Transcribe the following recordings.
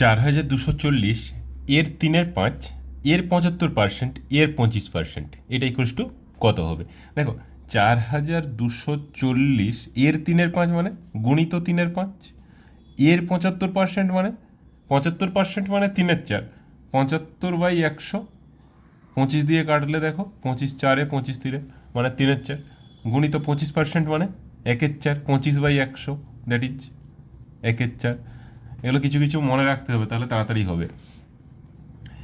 চার হাজার দুশো চল্লিশ, এর তিনের পাঁচ, এর পঁচাত্তর পার্সেন্ট এর পঁচিশ পার্সেন্ট এটা ইকুয়ালস টু কত হবে? দেখো, চার হাজার দুশো চল্লিশ, এর তিনের পাঁচ মানে গুণিত তিনের পাঁচ, এর পঁচাত্তর পার্সেন্ট মানে পঁচাত্তর পার্সেন্ট মানে তিনের চার, পঁচাত্তর বাই একশো, পঁচিশ দিয়ে কাটলে দেখো, পঁচিশ চারে পঁচিশ তিরে মানে তিনের চার, গুণিত পঁচিশ পার্সেন্ট মানে একের চার, পঁচিশ বাই একশো দ্যাট ইজ একের চার। এগুলো কিছু কিছু মনে রাখতে হবে, তাহলে তাড়াতাড়ি হবে।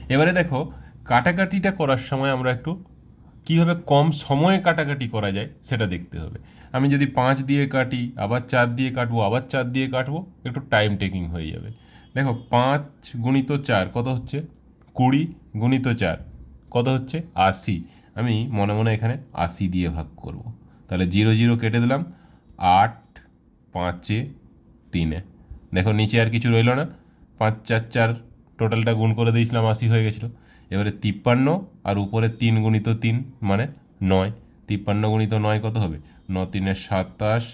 এবারে দেখো, কাটাকাটিটা করার সময় আমরা একটু কীভাবে কম সময়ে কাটাকাটি করা যায় সেটা দেখতে হবে। আমি যদি পাঁচ দিয়ে কাটি, আবার চার দিয়ে কাটবো, আবার চার দিয়ে কাটবো, একটু টাইম টেকিং হয়ে যাবে। দেখো, পাঁচ গুণিত চার কত হচ্ছে? কুড়ি গুণিত চার কত হচ্ছে? আশি। আমি মনে মনে এখানে আশি দিয়ে ভাগ করব। তাহলে জিরো জিরো কেটে দিলাম, আট পাঁচে তিনে। দেখো, নিচে আর কিছু রইল না। পাঁচ, চার চার টোটালটা গুণ করে দিয়েছিলাম, আশি হয়ে গেছিল। এবারে তিপ্পান্ন আর উপরে তিন গুণিত তিন মানে নয়। তিপ্পান্ন গুণিত নয় কত হবে? ন তিনে সাতাশ,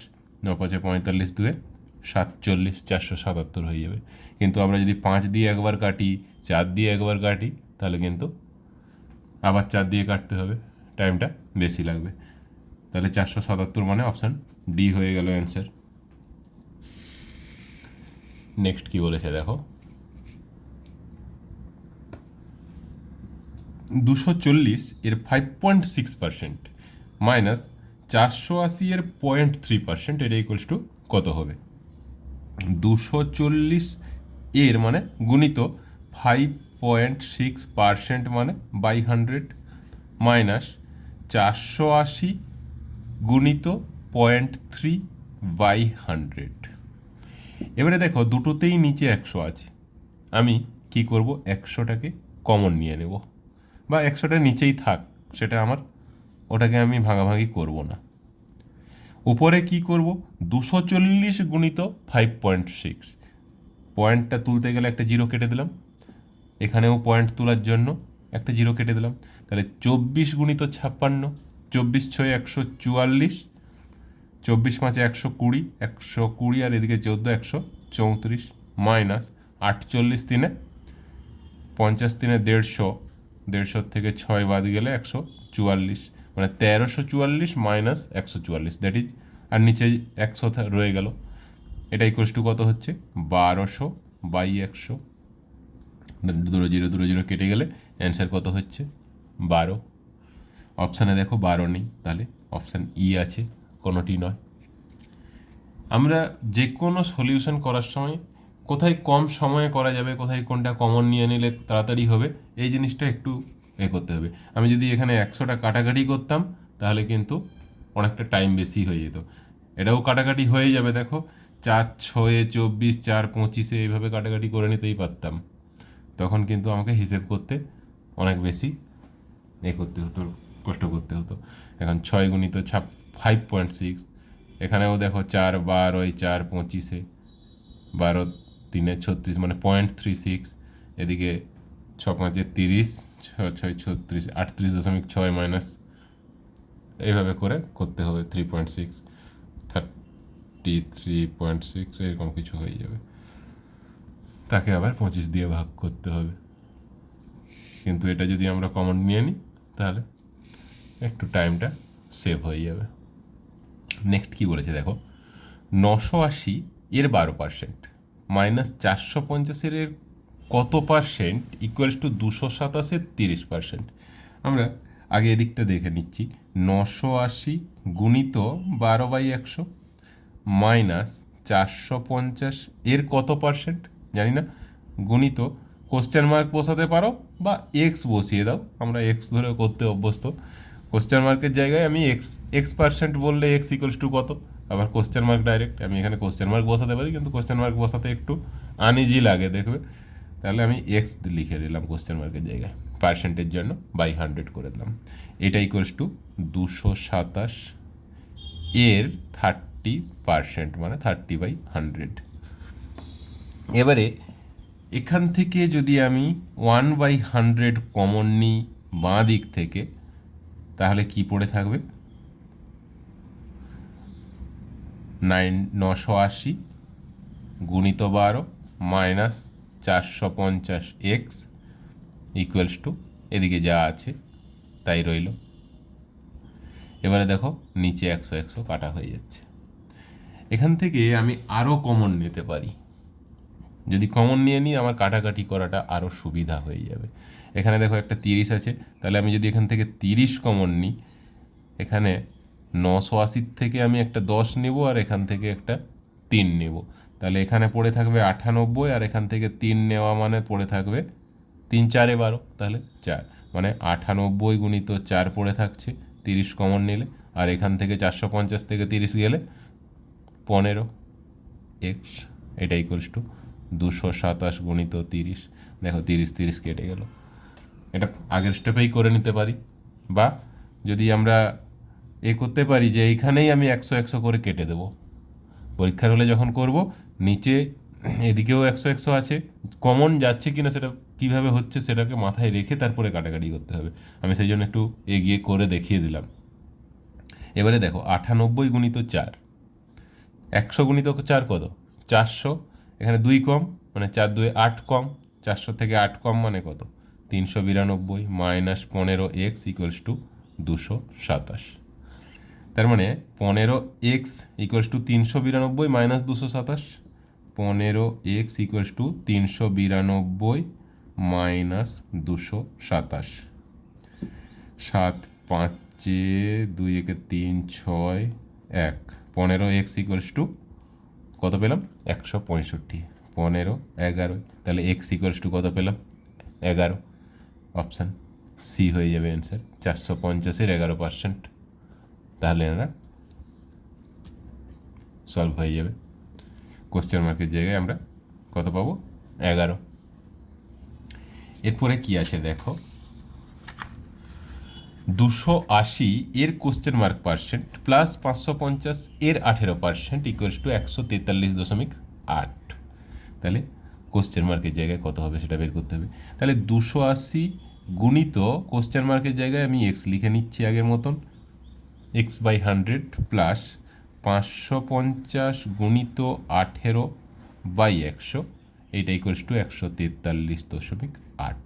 ন পাঁচে পঁয়তাল্লিশ দুয়ে সাতচল্লিশ, চারশো সাতাত্তর হয়ে যাবে। কিন্তু আমরা যদি পাঁচ দিয়ে একবার কাটি, চার দিয়ে একবার কাটি, তাহলে কিন্তু আবার চার দিয়ে কাটতে হবে। টাইমটা বেশি লাগবে। তাহলে চারশো সাতাত্তর মানে অপশান ডি হয়ে গেল অ্যান্সার। নেক্সট কি বলেছে দেখো। দুশো চল্লিশ এর five point six percent minus চারশো আশি এর পয়েন্ট থ্রি পার্সেন্ট এটা ইকুয়ালস টু কত হবে? দুশো চল্লিশ এর মানে গুণিত ফাইভ পয়েন্ট সিক্স পার্সেন্ট মানে বাই হান্ড্রেড মাইনাস চারশো আশি গুণিত পয়েন্ট থ্রি বাই হান্ড্রেড এবারে দেখো দুটোতেই নিচে একশো আছে। আমি কি করব? একশোটাকে কমন নিয়ে নেব। বা একশোটা নিচেই থাক, সেটা আমার, ওটাকে আমি ভাগাভাগি করব না। উপরে কি করব? দুশো চল্লিশ গুণিত ফাইভ পয়েন্ট সিক্স পয়েন্টটা তুলতে গেলে একটা জিরো কেটে দিলাম। এখানেও পয়েন্ট তোলার জন্য একটা জিরো কেটে দিলাম। তাহলে চব্বিশ গুণিত ছাপ্পান্ন, চব্বিশ ছয় একশো চুয়াল্লিশ চব্বিশ পাঁচে একশো কুড়ি একশো কুড়ি আর এদিকে চোদ্দ, একশো চৌত্রিশ মাইনাস আটচল্লিশ তিনে পঞ্চাশ তিনে দেড়শো দেড়শোর থেকে ছয় বাদ গেলে একশো চুয়াল্লিশ মানে তেরোশো চুয়াল্লিশ মাইনাস একশো চুয়াল্লিশ দ্যাট ইজ আর নিচে একশো রয়ে গেল। এটা ইকুয়ালস টু কত হচ্ছে? বারোশো বাই একশো। দুটো জিরো দুটো জিরো কেটে গেলে অ্যান্সার কত হচ্ছে? বারো। অপশানে দেখো বারো নেই, তাহলে অপশান ই আছে। কোনোটি নয়। আমরা যে কোনো সলিউশন করার সময় কোথায় কম সময়ে করা যাবে, কোথায় কোনটা কমন নিয়ে নিলে তাড়াতাড়ি হবে, এই জিনিসটা একটু এ করতে হবে। আমি যদি এখানে একশোটা কাটাকাটি করতাম, তাহলে কিন্তু অনেকটা টাইম বেশি হয়ে যেত। এটাও কাটাকাটি হয়ে যাবে, দেখো। চার, ছয়ে, চব্বিশ, চার, পঁচিশে এইভাবে কাটাকাটি করে নিতেই পারতাম। তখন কিন্তু আমাকে হিসেব করতে অনেক বেশি এ করতে হতো, কষ্ট করতে হতো। এখন ছয় গুণিত ছাপ ফাইভ পয়েন্ট সিক্স এখানেও দেখো চার বারোয় চার পঁচিশে, বারো তিনে ছত্রিশ মানে পয়েন্ট থ্রি সিক্স এদিকে ছ পাঁচে তিরিশ, ছ ছয় ছত্রিশ, আটত্রিশ দশমিক ছয় মাইনাস এইভাবে করে করতে হবে three point six thirty three point six এরকম কিছু হয়ে যাবে। তাকে আবার পঁচিশ দিয়ে ভাগ করতে হবে। কিন্তু এটা যদি আমরা কমন নিয়ে নিই, তাহলে একটু টাইমটা সেভ হয়ে যাবে। নেক্সট কী বলেছে দেখো? নশো আশি এর বারো পার্সেন্ট মাইনাস চারশো পঞ্চাশের এর কত পার্সেন্ট ইকুয়ালস টু দুশো সাতাশের তিরিশ পার্সেন্ট আমরা আগে এদিকটা দেখে নিচ্ছি। নশো আশি গুণিত বারো বাই একশো মাইনাস চারশো পঞ্চাশ এর কত পার্সেন্ট জানি না। গুণিত কোশ্চেন মার্ক বসাতে পারো বা এক্স বসিয়ে দাও। আমরা এক্স ধরে করতে অভ্যস্ত। কোশ্চেন মার্কের জায়গায় আমি এক্স এক্স পার্সেন্ট বললে এক্স ইকুয়ালস টু কত? আবার কোশ্চেন মার্ক ডাইরেক্ট আমি এখানে কোশ্চেন মার্ক বসাতে পারি, কিন্তু কোশ্চেন মার্ক বসাতে একটু আনইজি লাগে, দেখবে? তাহলে আমি এক্স লিখে দিলাম কোশ্চেন মার্কের জায়গায় পার্সেন্টের জন্য বাই হান্ড্রেড করে দিলাম। এটা ইকুয়ালস টু দুশো সাতাশ এর থার্টি পার্সেন্ট মানে থার্টি বাই হান্ড্রেড এবারে, এখান থেকে যদি আমি ওয়ান বাই হান্ড্রেড কমন নিই, বাঁ দিক থেকে তাহলে কি পড়ে থাকবে? নাইন নশো আশি গুণিত বারো মাইনাস চারশো পঞ্চাশ এক্স ইকুয়ালস টু এদিকে যা আছে তাই রইল। এবারে দেখো নিচে একশো একশো কাটা হয়ে যাচ্ছে। এখান থেকে আমি আরও কমন নিতে পারি। যদি কমন নিয়ে নিই, আমার কাটাকাটি করাটা আরও সুবিধা হয়ে যাবে। এখানে দেখো একটা তিরিশ আছে। তাহলে আমি যদি এখান থেকে তিরিশ কমন নিই, এখানে নশো আশির থেকে আমি একটা দশ নেব আর এখান থেকে একটা তিন নেব। তাহলে এখানে পড়ে থাকবে আটানব্বই আর এখান থেকে তিন নেওয়া মানে পড়ে থাকবে তিন চারে বারো, তাহলে চার। মানে আটানব্বই গুণিত চার পড়ে থাকছে, তিরিশ কমন নিলে। আর এখান থেকে চারশো পঞ্চাশ থেকে তিরিশ গেলে পনেরো, এক্স, এটা ইকুয়ালস টু দুশো সাতাশ গুণিত তিরিশ। দেখো তিরিশ তিরিশ কেটে গেল। এটা আগের স্টেপেই করে নিতে পারি। বা যদি আমরা এ করতে পারি যে এইখানেই আমি একশো একশো করে কেটে দেবো। পরীক্ষার হলে যখন করব, নিচে এদিকেও একশো একশো আছে। কমন যাচ্ছে কিনা সেটা কীভাবে হচ্ছে সেটাকে মাথায় রেখে তারপরে কাটাকাটি করতে হবে। আমি সেই জন্য একটু এগিয়ে করে দেখিয়ে দিলাম। এবারে দেখো আটানব্বই গুণিত চার। একশো গুণিত চার কত? চারশো। এখানে দুই কম মানে চার দুই আট কম, চারশো থেকে আট কম মানে কত? তিনশো বিরানব্বই মাইনাস পনেরো এক্স ইকুয়ালস টু দুশো সাতাশ। তার মানে পনেরো এক্স ইকুয়ালস টু তিনশো বিরানব্বই মাইনাস দুশো সাতাশ, পনেরো এক্স ইকুয়ালস টু তিনশো বিরানব্বই মাইনাস দুশো সাতাশ। সাত পাঁচে দুই একে তিন ছয় এক, পনেরো এক্স ইকুয়ালস টু কত পেলাম? একশো পঁয়ষট্টি। পনেরো, এগারো। তাহলে এক্স ইকুয়ালস টু কত পেলাম? এগারো। অপশান সি হয়ে যাবে অ্যান্সার চারশো পঞ্চাশের এগারো পার্সেন্ট তাহলে এরা সলভ হয়ে যাবে। কোশ্চেন মার্কের জায়গায় আমরা কত পাবো? এগারো। এরপরে কি আছে দেখো? দুশো আশি এর কোশ্চেন মার্ক পার্সেন্ট প্লাস পাঁচশো পঞ্চাশ এর আঠেরো পার্সেন্ট ইকুয়ালস টু একশো তেতাল্লিশ দশমিক আট। তাহলে কোশ্চেন মার্কের জায়গায় কত হবে সেটা বের করতে হবে। তাহলে দুশো আশি গুণিত কোশ্চেন মার্কের জায়গায় আমি এক্স লিখে নিচ্ছি আগের মতন। এক্স বাই হান্ড্রেড প্লাস পাঁচশো পঞ্চাশ গুণিত আঠেরো বাই একশো, এটা ইকুয়ালস টু একশো তেতাল্লিশ দশমিক আট।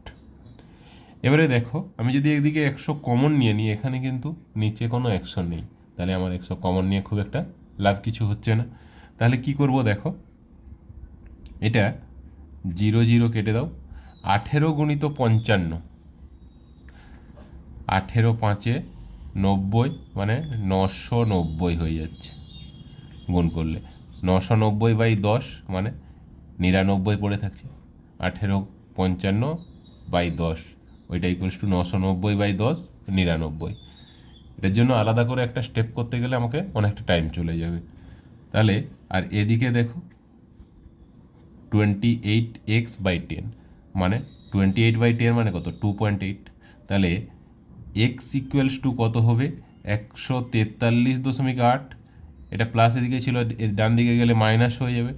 এবারে দেখো, আমি যদি এদিকে একশো কমন নিয়ে নিই, এখানে কিন্তু নিচে কোনো একশো নেই। তাহলে আমার একশো কমন নিয়ে খুব একটা লাভ কিছু হচ্ছে না। তাহলে কি করব দেখো, এটা জিরো জিরো কেটে দাও, আঠেরো গুণিত পঞ্চান্ন। আঠেরো পাঁচে নব্বই মানে নশো নব্বই হয়ে যাচ্ছে গুণ করলে। নশো নব্বই বাই দশ মানে নিরানব্বই পড়ে থাকছে। আঠেরো পঞ্চান্ন বাই দশ। ওইটা ইকুয়ালস টু নশো নব্বই বাই দশ, নিরানব্বই। এটার জন্য আলাদা করে একটা স্টেপ করতে গেলে আমাকে অনেকটা টাইম চলে যাবে। তাহলে, আর এদিকে দেখো twenty eight X by ten মানে টোয়েন্টি এইট বাই টেন মানে কত? টু পয়েন্ট এইট তাহলে এক্স ইকুয়ালস টু কত হবে? একশো তেতাল্লিশ দশমিক আট। এটা প্লাস এদিকে ছিল ডান দিকে গেলে মাইনাস হয়ে যাবে।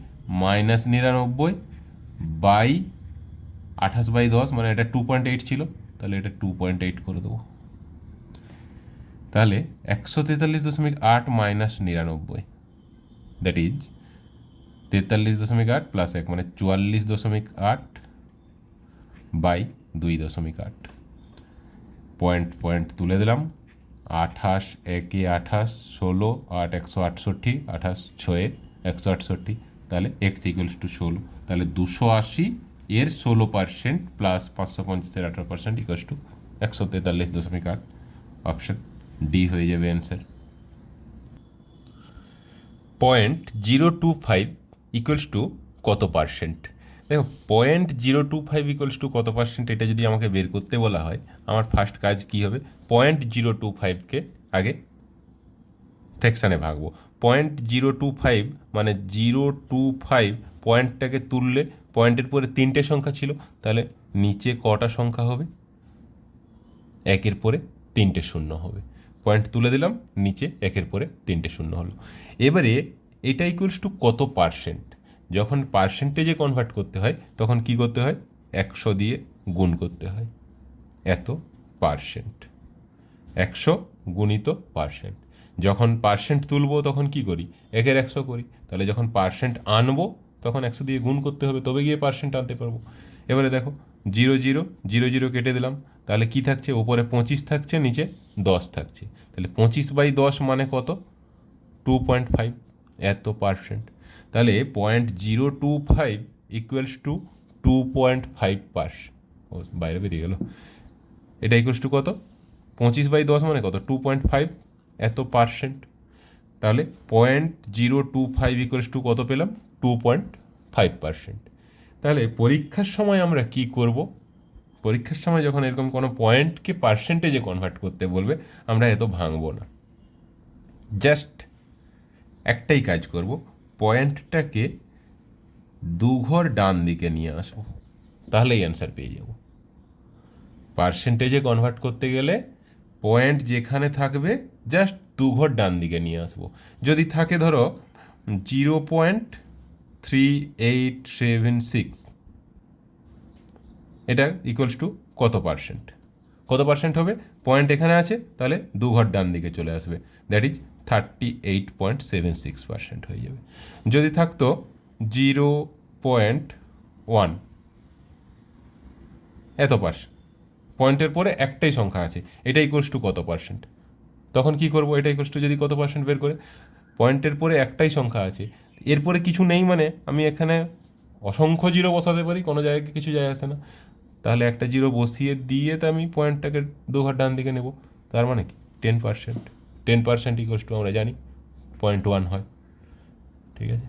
মাইনাস নিরানব্বই বাই আঠাশ বাই দশ মানে এটা টু পয়েন্ট এইট ছিল, তাহলে এটা টু পয়েন্ট এইট করে দেবো। তাহলে একশো তেতাল্লিশ দশমিক আট মাইনাস নিরানব্বই দ্যাট ইজ তেতাল্লিশ দশমিক আট প্লাস এক মানে চুয়াল্লিশ দশমিক আট বাই দুই দশমিক আট। পয়েন্ট পয়েন্ট তুলে দিলাম, আঠাশ একে আঠাশ, ষোলো, আট, একশো আটষট্টি, আঠাশ, ছয়ে, একশো আটষট্টি, তাহলে এক্স ইকুয়ালস টু ষোলো, তাহলে দুশো আশি এর ষোলো পার্সেন্ট প্লাস পাঁচশো পঞ্চাশের আঠারো পার্সেন্ট ইকুয়ালস টু একশো তেতাল্লিশ দশমিক আট। অপশন ডি হয়ে যাবে answer point zero two five equals to কত পার্সেন্ট দেখো point zero two five equals to কত পার্সেন্ট এটা যদি আমাকে বের করতে বলা হয়, আমার ফার্স্ট কাজ কী হবে? পয়েন্ট জিরো টু ফাইভকে আগে ফ্র্যাকশানে ভাগবো। পয়েন্ট জিরো টু ফাইভ মানে জিরো টু ফাইভ পয়েন্টটাকে তুললে পয়েন্টের পরে তিনটে সংখ্যা ছিল, তাহলে নিচে কটা সংখ্যা হবে? একের পরে তিনটে শূন্য হবে। পয়েন্ট তুলে দিলাম, নিচে একের পরে তিনটে শূন্য হলো। এবারে এটা ইকুয়ালস টু কত পার্সেন্ট যখন পার্সেন্টেজে কনভার্ট করতে হয়, তখন কি করতে হয়? একশো দিয়ে গুণ করতে হয়। এত পার্সেন্ট একশো গুণিত পার্সেন্ট যখন পার্সেন্ট তুলবো তখন কি করি? একের একশো করি। তাহলে যখন পার্সেন্ট আনব তখন একশো দিয়ে গুণ করতে হবে, তবে গিয়ে পার্সেন্ট আনতে পারব। এবারে দেখো, জিরো জিরো জিরো জিরো কেটে দিলাম, তাহলে কি থাকছে? ওপরে পঁচিশ থাকছে, নিচে দশ থাকছে। তাহলে পঁচিশ বাই দশ মানে কত? টু পয়েন্ট ফাইভ এত পার্সেন্ট তাহলে point zero two five equals to two point five purse ও, বাইরে বেরিয়ে গেল। এটা ইকুয়ালস টু কত? পঁচিশ বাই দশ মানে কত? টু পয়েন্ট ফাইভ এত পার্সেন্ট তাহলে point zero two five equals to কত পেলাম? টু পয়েন্ট ফাইভ পার্সেন্ট তাহলে পরীক্ষার সময় আমরা কি করব? পরীক্ষার সময় যখন এরকম কোনো পয়েন্টকে পার্সেন্টেজে কনভার্ট করতে বলবে, আমরা এত ভাঙবো না। জাস্ট একটাই কাজ করব পয়েন্টটাকে দুঘর ডান দিকে নিয়ে আসব। তাহলেই অ্যান্সার পেয়ে যাব। পার্সেন্টেজে কনভার্ট করতে গেলে পয়েন্ট যেখানে থাকবে জাস্ট দুঘর ডান দিকে নিয়ে আসব। যদি থাকে ধরো zero point three eight seven six, এটা ইকুয়ালস টু কত পার্সেন্ট কত পার্সেন্ট হবে? পয়েন্ট এখানে আছে, তাহলে দু ঘর ডান দিকে চলে আসবে। That is thirty eight point seven six percent হয়ে যাবে। যদি থাকতো জিরো পয়েন্ট ওয়ান, এত পার্সেন্ট পয়েন্টের পরে একটাই সংখ্যা আছে, এটা ইকুয়ালস টু কত পার্সেন্ট তখন কি করব? এটা কষ্ট যদি কত পার্সেন্ট বের করে? পয়েন্টের পরে একটাই সংখ্যা আছে। এরপরে কিছু নেই মানে আমি এখানে অসংখ্য জিরো বসাতে পারি, কোনো জায়গায় কিছু যায় আসে না। তাহলে একটা জিরো বসিয়ে দিয়ে তো আমি পয়েন্টটাকে দু ঘর ডান দিকে নেব। তার মানে কি? Ten percent ten percent equals to আমরা জানি পয়েন্ট ওয়ান হয়। ঠিক আছে?